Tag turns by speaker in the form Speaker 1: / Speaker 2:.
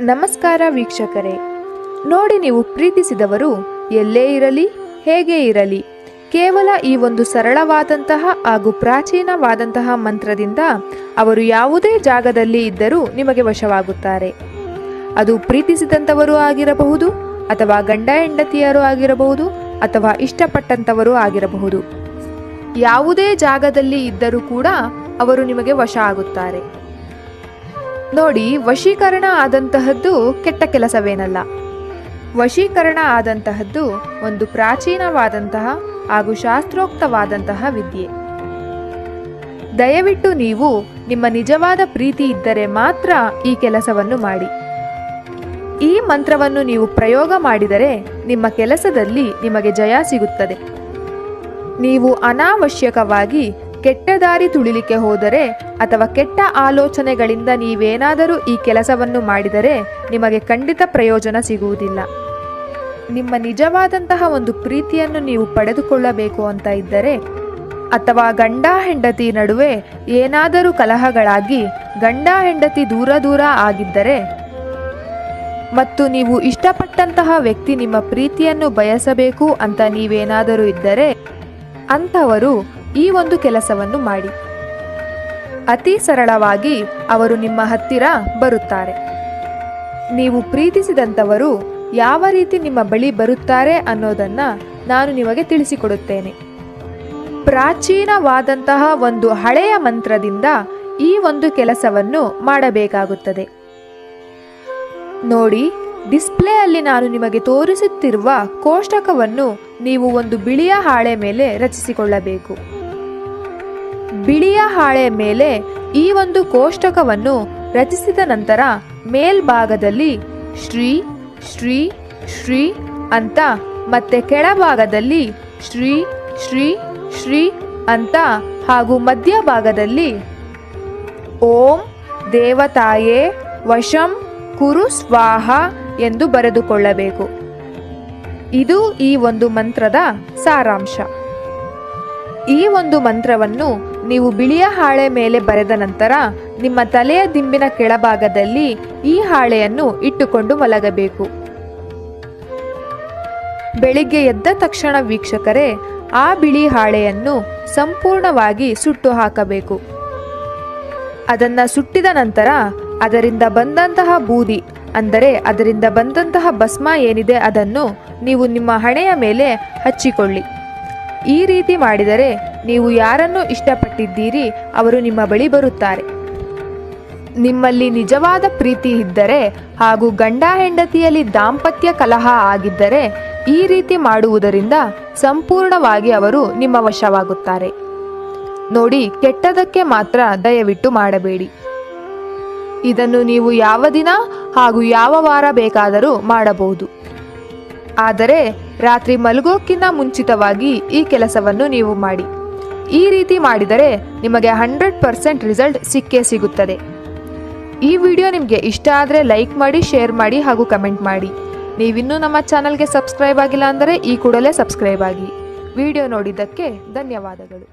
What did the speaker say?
Speaker 1: ನಮಸ್ಕಾರ ವೀಕ್ಷಕರೇ. ನೋಡಿ ನೀವು ಪ್ರೀತಿಸಿದವರು ಎಲ್ಲೇ ಇರಲಿ, ಹೇಗೆ ಇರಲಿ. ಕೇವಲ ಈ ಒಂದು ಸರಳವಾದಂತಹ ಹಾಗೂ ಪ್ರಾಚೀನವಾದಂತಹ ಮಂತ್ರದಿಂದ ಅವರು ಯಾವುದೇ ಜಾಗದಲ್ಲಿ ಇದ್ದರೂ ನಿಮಗೆ ವಶವಾಗುತ್ತಾರೆ. ಅದು ಪ್ರೀತಿಸಿದಂಥವರು ಆಗಿರಬಹುದು, ಅಥವಾ ಗಂಡ ಹೆಂಡತಿಯರು ಆಗಿರಬಹುದು, ಅಥವಾ ಇಷ್ಟಪಟ್ಟಂಥವರು ಆಗಿರಬಹುದು. ಯಾವುದೇ ಜಾಗದಲ್ಲಿ ಇದ್ದರೂ ಕೂಡ ಅವರು ನಿಮಗೆ ವಶ ಆಗುತ್ತಾರೆ. ನೋಡಿ, ವಶೀಕರಣ ಆದಂತಹದ್ದು ಕೆಟ್ಟ ಕೆಲಸವೇನಲ್ಲ. ವಶೀಕರಣ ಆದಂತಹದ್ದು ಒಂದು ಪ್ರಾಚೀನವಾದಂತಹ ಹಾಗೂ ಶಾಸ್ತ್ರೋಕ್ತವಾದಂತಹ ವಿದ್ಯೆ. ದಯವಿಟ್ಟು ನೀವು ನಿಮ್ಮ ನಿಜವಾದ ಪ್ರೀತಿ ಇದ್ದರೆ ಮಾತ್ರ ಈ ಕೆಲಸವನ್ನು ಮಾಡಿ. ಈ ಮಂತ್ರವನ್ನು ನೀವು ಪ್ರಯೋಗ ಮಾಡಿದರೆ ನಿಮ್ಮ ಕೆಲಸದಲ್ಲಿ ನಿಮಗೆ ಜಯ ಸಿಗುತ್ತದೆ. ನೀವು ಅನಾವಶ್ಯಕವಾಗಿ ಕೆಟ್ಟ ದಾರಿ ತುಳಿಲಿಕ್ಕೆ ಹೋದರೆ ಅಥವಾ ಕೆಟ್ಟ ಆಲೋಚನೆಗಳಿಂದ ನೀವೇನಾದರೂ ಈ ಕೆಲಸವನ್ನು ಮಾಡಿದರೆ ನಿಮಗೆ ಖಂಡಿತ ಪ್ರಯೋಜನ ಸಿಗುವುದಿಲ್ಲ. ನಿಮ್ಮ ನಿಜವಾದಂತಹ ಒಂದು ಪ್ರೀತಿಯನ್ನು ನೀವು ಪಡೆದುಕೊಳ್ಳಬೇಕು ಅಂತ ಇದ್ದರೆ ಅಥವಾ ಗಂಡ ಹೆಂಡತಿ ನಡುವೆ ಏನಾದರೂ ಕಲಹಗಳಾಗಿ ಗಂಡ ಹೆಂಡತಿ ದೂರ ದೂರ ಆಗಿದ್ದರೆ ಮತ್ತು ನೀವು ಇಷ್ಟಪಟ್ಟಂತಹ ವ್ಯಕ್ತಿ ನಿಮ್ಮ ಪ್ರೀತಿಯನ್ನು ಬಯಸಬೇಕು ಅಂತ ನೀವೇನಾದರೂ ಇದ್ದರೆ ಅಂಥವರು ಈ ಒಂದು ಕೆಲಸವನ್ನು ಮಾಡಿ. ಅತಿ ಸರಳವಾಗಿ ಅವರು ನಿಮ್ಮ ಹತ್ತಿರ ಬರುತ್ತಾರೆ. ನೀವು ಪ್ರೀತಿಸಿದಂಥವರು ಯಾವ ರೀತಿ ನಿಮ್ಮ ಬಳಿ ಬರುತ್ತಾರೆ ಅನ್ನೋದನ್ನು ನಾನು ನಿಮಗೆ ತಿಳಿಸಿಕೊಡುತ್ತೇನೆ. ಪ್ರಾಚೀನವಾದಂತಹ ಒಂದು ಹಳೆಯ ಮಂತ್ರದಿಂದ ಈ ಒಂದು ಕೆಲಸವನ್ನು ಮಾಡಬೇಕಾಗುತ್ತದೆ. ನೋಡಿ ಡಿಸ್ಪ್ಲೇ ಅಲ್ಲಿ ನಾನು ನಿಮಗೆ ತೋರಿಸುತ್ತಿರುವ ಕೋಷ್ಟಕವನ್ನು ನೀವು ಒಂದು ಬಿಳಿಯ ಹಾಳೆ ಮೇಲೆ ರಚಿಸಿಕೊಳ್ಳಬೇಕು. ಬಿಳಿಯ ಹಾಳೆ ಮೇಲೆ ಈ ಒಂದು ಕೋಷ್ಟಕವನ್ನು ರಚಿಸಿದ ನಂತರ ಮೇಲ್ಭಾಗದಲ್ಲಿ ಶ್ರೀ ಶ್ರೀ ಶ್ರೀ ಅಂತ ಮತ್ತೆ ಕೆಳಭಾಗದಲ್ಲಿ ಶ್ರೀ ಶ್ರೀ ಶ್ರೀ ಅಂತ ಹಾಗೂ ಮಧ್ಯಭಾಗದಲ್ಲಿ ಓಂ ದೇವತಾಯೇ ವಶಂ ಕುರು ಸ್ವಾಹ ಎಂದು ಬರೆದುಕೊಳ್ಳಬೇಕು. ಇದು ಈ ಒಂದು ಮಂತ್ರದ ಸಾರಾಂಶ. ಈ ಒಂದು ಮಂತ್ರವನ್ನು ನೀವು ಬಿಳಿಯ ಹಾಳೆ ಮೇಲೆ ಬರೆದ ನಂತರ ನಿಮ್ಮ ತಲೆಯ ದಿಂಬಿನ ಕೆಳಭಾಗದಲ್ಲಿ ಈ ಹಾಳೆಯನ್ನು ಇಟ್ಟುಕೊಂಡು ಮಲಗಬೇಕು. ಬೆಳಿಗ್ಗೆ ಎದ್ದ ತಕ್ಷಣ ವೀಕ್ಷಕರೇ, ಆ ಬಿಳಿ ಹಾಳೆಯನ್ನು ಸಂಪೂರ್ಣವಾಗಿ ಸುಟ್ಟು ಹಾಕಬೇಕು. ಅದನ್ನು ಸುಟ್ಟಿದ ನಂತರ ಅದರಿಂದ ಬಂದಂತಹ ಬೂದಿ, ಅಂದರೆ ಅದರಿಂದ ಬಂದಂತಹ ಭಸ್ಮ ಏನಿದೆ ಅದನ್ನು ನೀವು ನಿಮ್ಮ ಹಣೆಯ ಮೇಲೆ ಹಚ್ಚಿಕೊಳ್ಳಿ. ಈ ರೀತಿ ಮಾಡಿದರೆ ನೀವು ಯಾರನ್ನು ಇಷ್ಟಪಟ್ಟಿದ್ದೀರಿ ಅವರು ನಿಮ್ಮ ಬಳಿ ಬರುತ್ತಾರೆ. ನಿಮ್ಮಲ್ಲಿ ನಿಜವಾದ ಪ್ರೀತಿ ಇದ್ದರೆ ಹಾಗೂ ಗಂಡ ಹೆಂಡತಿಯಲ್ಲಿ ದಾಂಪತ್ಯ ಕಲಹ ಆಗಿದ್ದರೆ ಈ ರೀತಿ ಮಾಡುವುದರಿಂದ ಸಂಪೂರ್ಣವಾಗಿ ಅವರು ನಿಮ್ಮ ವಶವಾಗುತ್ತಾರೆ. ನೋಡಿ, ಕೆಟ್ಟದಕ್ಕೆ ಮಾತ್ರ ದಯವಿಟ್ಟು ಮಾಡಬೇಡಿ. ಇದನ್ನು ನೀವು ಯಾವ ದಿನ ಹಾಗೂ ಯಾವ ವಾರ ಬೇಕಾದರೂ ಮಾಡಬಹುದು. ಆದರೆ ರಾತ್ರಿ ಮಲಗೋಕ್ಕಿಂತ ಮುಂಚಿತವಾಗಿ ಈ ಕೆಲಸವನ್ನು ನೀವು ಮಾಡಿ. ಈ ರೀತಿ ಮಾಡಿದರೆ ನಿಮಗೆ ಹಂಡ್ರೆಡ್ ಪರ್ಸೆಂಟ್ ರಿಸಲ್ಟ್ ಸಿಕ್ಕೇ ಸಿಗುತ್ತದೆ. ಈ ವಿಡಿಯೋ ನಿಮಗೆ ಇಷ್ಟ ಆದರೆ ಲೈಕ್ ಮಾಡಿ, ಶೇರ್ ಮಾಡಿ ಹಾಗೂ ಕಮೆಂಟ್ ಮಾಡಿ. ನೀವಿನ್ನೂ ನಮ್ಮ ಚಾನಲ್ಗೆ ಸಬ್ಸ್ಕ್ರೈಬ್ ಆಗಿಲ್ಲ ಅಂದರೆ ಈ ಕೂಡಲೇ ಸಬ್ಸ್ಕ್ರೈಬ್ ಆಗಿ. ವಿಡಿಯೋ ನೋಡಿದ್ದಕ್ಕೆ ಧನ್ಯವಾದಗಳು.